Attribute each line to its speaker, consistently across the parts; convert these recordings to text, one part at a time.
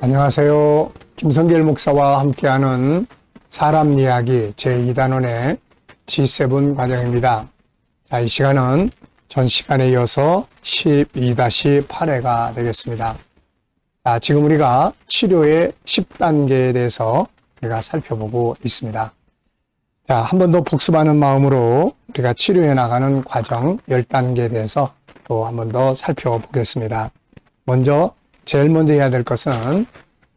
Speaker 1: 안녕하세요. 김성길 목사와 함께하는 사람 이야기 제2단원의 G7 과정입니다. 자, 이 시간은 전 시간에 이어서 12-8회가 되겠습니다. 자, 지금 우리가 치료의 10단계에 대해서 우리가 살펴보고 있습니다. 자, 한 번 더 복습하는 마음으로 우리가 치료해 나가는 과정 10단계에 대해서 또 한 번 더 살펴보겠습니다. 먼저 제일 먼저 해야 될 것은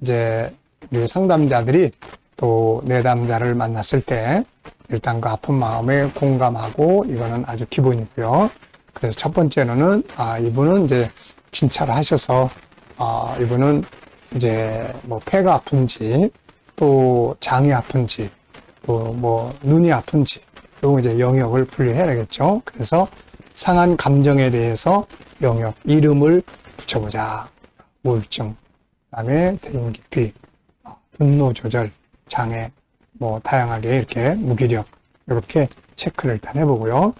Speaker 1: 이제 우리 상담자들이 또 내담자를 만났을 때 일단 그 아픈 마음에 공감하고 이거는 아주 기본이고요. 그래서 첫 번째로는 아 이분은 이제 진찰을 하셔서 아 이분은 이제 뭐 폐가 아픈지 또 장이 아픈지 또 뭐 눈이 아픈지 요 이제 영역을 분류해야 되겠죠. 그래서 상한 감정에 대해서 영역 이름을 붙여보자. 우울증, 그다음에 대인 기피, 어, 분노 조절, 장애, 뭐 다양하게 이렇게 무기력 이렇게 체크를 일단 해보고요.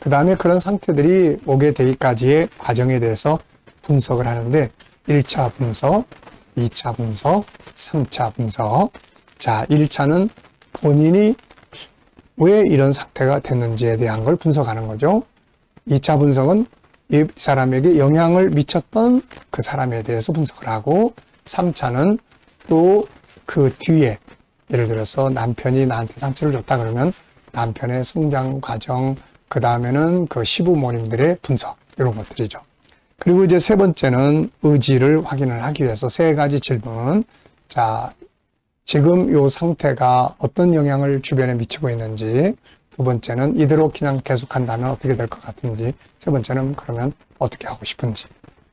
Speaker 1: 그 다음에 그런 상태들이 오게 되기까지의 과정에 대해서 분석을 하는데 1차 분석, 2차 분석, 3차 분석. 자, 1차는 본인이 왜 이런 상태가 됐는지에 대한 걸 분석하는 거죠. 2차 분석은 이 사람에게 영향을 미쳤던 그 사람에 대해서 분석을 하고 3차는 또 그 뒤에 예를 들어서 남편이 나한테 상처를 줬다 그러면 남편의 성장 과정 그 다음에는 그 시부모님들의 분석 이런 것들이죠. 그리고 이제 세 번째는 의지를 확인을 하기 위해서 세 가지 질문. 자, 지금 요 상태가 어떤 영향을 주변에 미치고 있는지, 두 번째는 이대로 그냥 계속한다면 어떻게 될 것 같은지, 세 번째는 그러면 어떻게 하고 싶은지,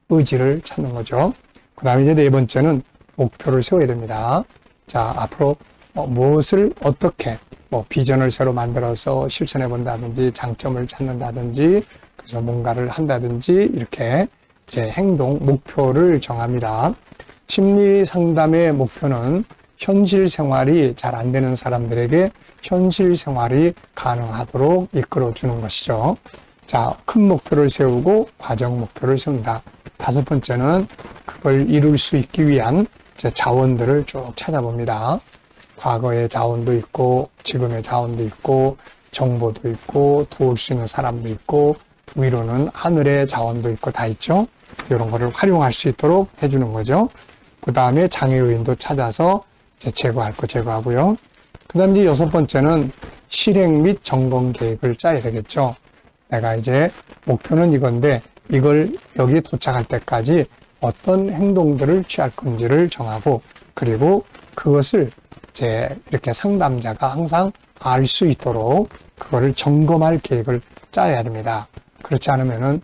Speaker 1: 의지를 찾는 거죠. 그 다음에 이제 네 번째는 목표를 세워야 됩니다. 자, 앞으로 뭐 무엇을 어떻게, 뭐 비전을 새로 만들어서 실천해 본다든지, 장점을 찾는다든지, 그래서 뭔가를 한다든지, 이렇게 이제 행동, 목표를 정합니다. 심리 상담의 목표는 현실 생활이 잘 안 되는 사람들에게 현실 생활이 가능하도록 이끌어 주는 것이죠. 자, 큰 목표를 세우고 과정 목표를 세운다. 다섯 번째는 그걸 이룰 수 있기 위한 자원들을 쭉 찾아봅니다. 과거의 자원도 있고, 지금의 자원도 있고, 정보도 있고, 도울 수 있는 사람도 있고, 위로는 하늘의 자원도 있고 다 있죠. 이런 거를 활용할 수 있도록 해주는 거죠. 그 다음에 장애 요인도 찾아서 이 제 제거할 거 제거하고요. 그 다음 이제 여섯 번째는 실행 및 점검 계획을 짜야 되겠죠. 내가 이제 목표는 이건데 이걸 여기 도착할 때까지 어떤 행동들을 취할 건지를 정하고 그리고 그것을 이제 이렇게 상담자가 항상 알 수 있도록 그거를 점검할 계획을 짜야 됩니다. 그렇지 않으면은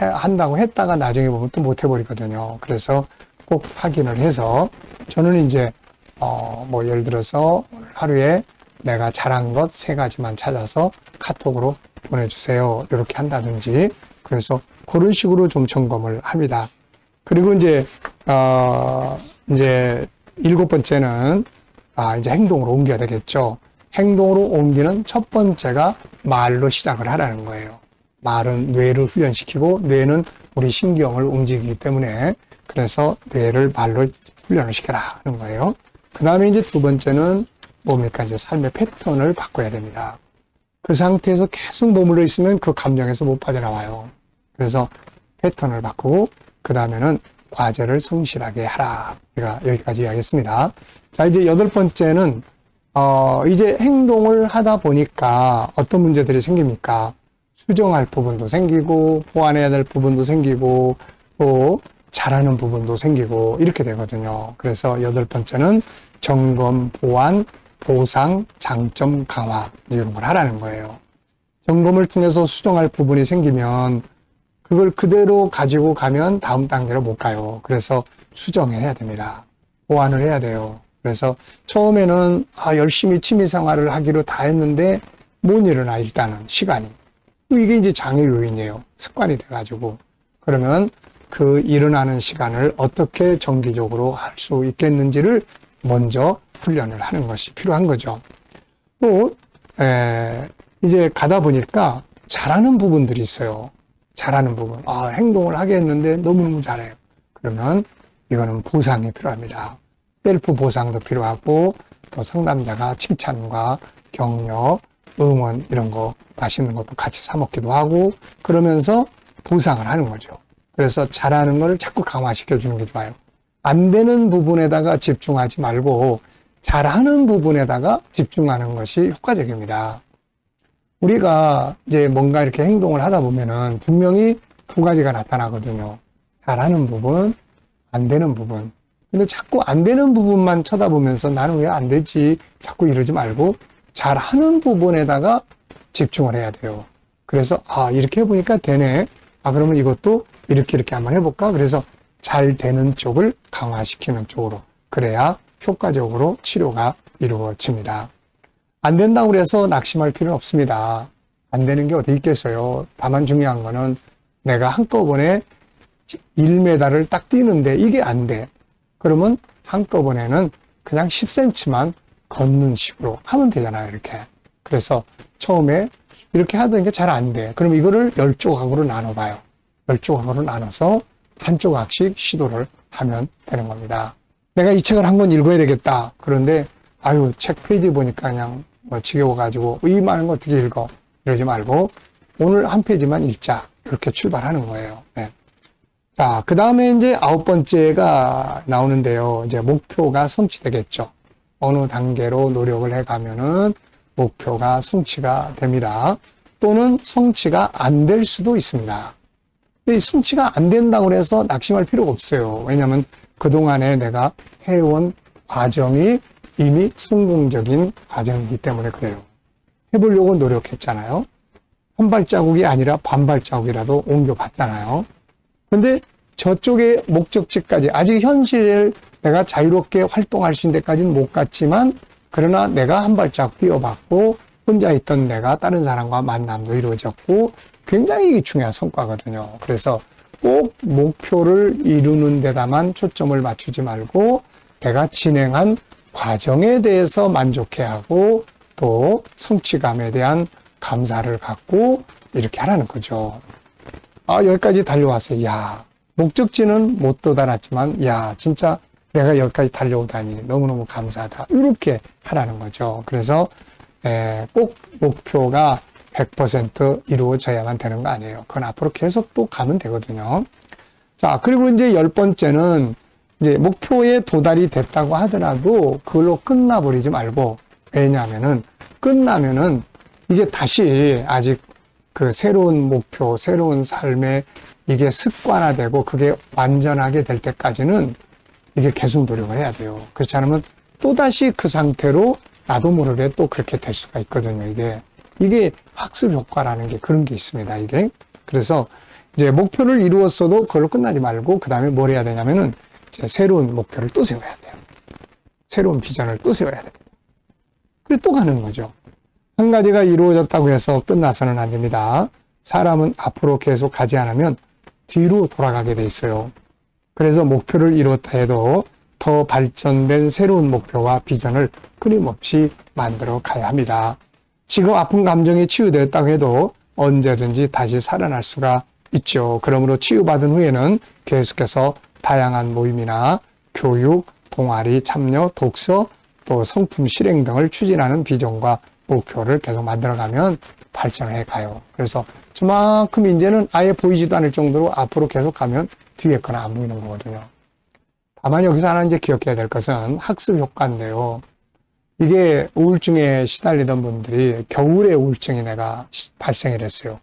Speaker 1: 해- 한다고 했다가 나중에 보면 또 못 해버리거든요. 그래서 꼭 확인을 해서 저는 이제 어 뭐 예를 들어서 하루에 내가 잘한 것 세 가지만 찾아서 카톡으로 보내주세요. 이렇게 한다든지 그래서 그런 식으로 좀 점검을 합니다. 그리고 이제 어 이제 일곱 번째는 아 이제 행동으로 옮겨야 되겠죠. 행동으로 옮기는 첫 번째가 말로 시작을 하라는 거예요. 말은 뇌를 훈련시키고 뇌는 우리 신경을 움직이기 때문에 그래서 뇌를 말로 훈련을 시켜라 하는 거예요. 그 다음에 이제 두 번째는 뭡니까? 이제 삶의 패턴을 바꿔야 됩니다. 그 상태에서 계속 머물러 있으면 그 감정에서 못 빠져나와요. 그래서 패턴을 바꾸고 그 다음에는 과제를 성실하게 하라. 제가 여기까지 이야기했습니다. 자, 이제 여덟 번째는 어, 이제 행동을 하다 보니까 어떤 문제들이 생깁니까? 수정할 부분도 생기고, 보완해야 될 부분도 생기고, 또 잘하는 부분도 생기고, 이렇게 되거든요. 그래서 여덟 번째는 점검, 보완, 보상, 장점 강화, 이런 걸 하라는 거예요. 점검을 통해서 수정할 부분이 생기면 그걸 그대로 가지고 가면 다음 단계로 못 가요. 그래서 수정해야 됩니다. 보완을 해야 돼요. 그래서 처음에는 아, 열심히 취미 생활을 하기로 다 했는데 못 일어나 일단은 시간이. 이게 이제 장애 요인이에요. 습관이 돼가지고. 그러면 그 일어나는 시간을 어떻게 정기적으로 할 수 있겠는지를 먼저 훈련을 하는 것이 필요한 거죠. 또, 에, 이제 가다 보니까 잘하는 부분들이 있어요. 잘하는 부분. 아, 행동을 하게 했는데 너무너무 잘해요. 그러면 이거는 보상이 필요합니다. 셀프 보상도 필요하고 또 상담자가 칭찬과 격려, 응원 이런 거 맛있는 것도 같이 사 먹기도 하고 그러면서 보상을 하는 거죠. 그래서 잘하는 걸 자꾸 강화시켜 주는 게 좋아요. 안 되는 부분에다가 집중하지 말고 잘하는 부분에다가 집중하는 것이 효과적입니다. 우리가 이제 뭔가 이렇게 행동을 하다 보면은 분명히 두 가지가 나타나거든요. 잘하는 부분, 안 되는 부분. 근데 자꾸 안 되는 부분만 쳐다보면서 나는 왜 안 되지? 자꾸 이러지 말고 잘하는 부분에다가 집중을 해야 돼요. 그래서 아 이렇게 해보니까 되네. 아 그러면 이것도 이렇게 이렇게 한번 해볼까? 그래서 잘 되는 쪽을 강화시키는 쪽으로 그래야 효과적으로 치료가 이루어집니다. 안 된다고 그래서 낙심할 필요는 없습니다. 안 되는 게 어디 있겠어요. 다만 중요한 거는 내가 한꺼번에 1m를 딱 뛰는데 이게 안 돼. 그러면 한꺼번에는 그냥 10cm만 걷는 식으로 하면 되잖아요. 이렇게. 그래서 처음에 이렇게 하던 게 잘 안 돼. 그럼 이거를 10조각으로 나눠봐요. 10조각으로 나눠서 한 조각씩 시도를 하면 되는 겁니다. 내가 이 책을 한 권 읽어야 되겠다. 그런데 아유 책 페이지 보니까 그냥 뭐 지겨워가지고 이 많은 거 어떻게 읽어 이러지 말고 오늘 한 페이지만 읽자 이렇게 출발하는 거예요. 네. 자, 그 다음에 이제 아홉 번째가 나오는데요. 이제 목표가 성취되겠죠. 어느 단계로 노력을 해가면은 목표가 성취가 됩니다. 또는 성취가 안 될 수도 있습니다. 이 성취가 안 된다고 해서 낙심할 필요가 없어요. 왜냐하면 그동안에 내가 해온 과정이 이미 성공적인 과정이기 때문에 그래요. 해보려고 노력했잖아요. 한 발자국이 아니라 반 발자국이라도 옮겨봤잖아요. 근데 저쪽의 목적지까지 아직 현실을 내가 자유롭게 활동할 수 있는 데까지는 못 갔지만 그러나 내가 한 발자국 뛰어봤고 혼자 있던 내가 다른 사람과 만남도 이루어졌고 굉장히 중요한 성과거든요. 그래서 꼭 목표를 이루는 데다만 초점을 맞추지 말고 내가 진행한 과정에 대해서 만족해야 하고 또 성취감에 대한 감사를 갖고 이렇게 하라는 거죠. 아, 여기까지 달려왔어요. 야, 목적지는 못 도달했지만, 야, 진짜 내가 여기까지 달려오다니 너무너무 감사하다. 이렇게 하라는 거죠. 그래서, 에, 꼭 목표가 100% 이루어져야만 되는 거 아니에요. 그건 앞으로 계속 또 가면 되거든요. 자, 그리고 이제 열 번째는 이제 목표에 도달이 됐다고 하더라도 그걸로 끝나버리지 말고, 왜냐하면은 끝나면은 이게 다시 아직 그 새로운 목표, 새로운 삶에 이게 습관화되고 그게 완전하게 될 때까지는 이게 계속 노력을 해야 돼요. 그렇지 않으면 또다시 그 상태로 나도 모르게 또 그렇게 될 수가 있거든요. 이게, 이게 학습 효과라는 게 그런 게 있습니다. 이게. 그래서 이제 목표를 이루었어도 그걸로 끝나지 말고 그 다음에 뭘 해야 되냐면은 새로운 목표를 또 세워야 돼요. 새로운 비전을 또 세워야 됩니다. 그리고 또 가는 거죠. 한 가지가 이루어졌다고 해서 끝나서는 안 됩니다. 사람은 앞으로 계속 가지 않으면 뒤로 돌아가게 돼 있어요. 그래서 목표를 이뤘다 해도 더 발전된 새로운 목표와 비전을 끊임없이 만들어 가야 합니다. 지금 아픈 감정이 치유되었다고 해도 언제든지 다시 살아날 수가 있죠. 그러므로 치유받은 후에는 계속해서 다양한 모임이나 교육, 동아리 참여, 독서, 또 성품 실행 등을 추진하는 비전과 목표를 계속 만들어가면 발전을 해 가요. 그래서 저만큼 이제는 아예 보이지도 않을 정도로 앞으로 계속 가면 뒤에 거는 안 보이는 거거든요. 다만 여기서 하나 이제 기억해야 될 것은 학습 효과인데요. 이게 우울증에 시달리던 분들이 겨울에 우울증이 내가 발생을 했어요.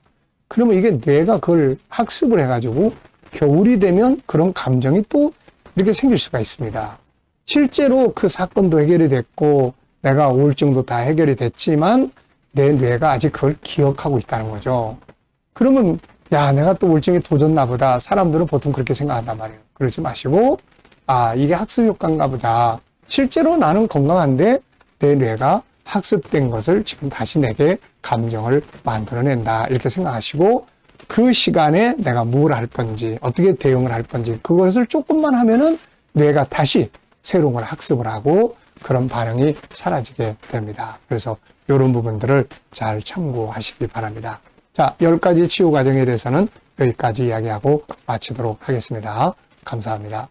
Speaker 1: 그러면 이게 뇌가 그걸 학습을 해가지고 겨울이 되면 그런 감정이 또 이렇게 생길 수가 있습니다. 실제로 그 사건도 해결이 됐고 내가 우울증도 다 해결이 됐지만 내 뇌가 아직 그걸 기억하고 있다는 거죠. 그러면 야 내가 또 우울증이 도졌나 보다. 사람들은 보통 그렇게 생각한단 말이에요. 그러지 마시고 아 이게 학습 효과인가 보다. 실제로 나는 건강한데 내 뇌가 학습된 것을 지금 다시 내게 감정을 만들어낸다. 이렇게 생각하시고 그 시간에 내가 뭘 할 건지 어떻게 대응을 할 건지 그것을 조금만 하면은 뇌가 다시 새로운 걸 학습을 하고 그런 반응이 사라지게 됩니다. 그래서 이런 부분들을 잘 참고하시기 바랍니다. 자, 10가지 치유 과정에 대해서는 여기까지 이야기하고 마치도록 하겠습니다. 감사합니다.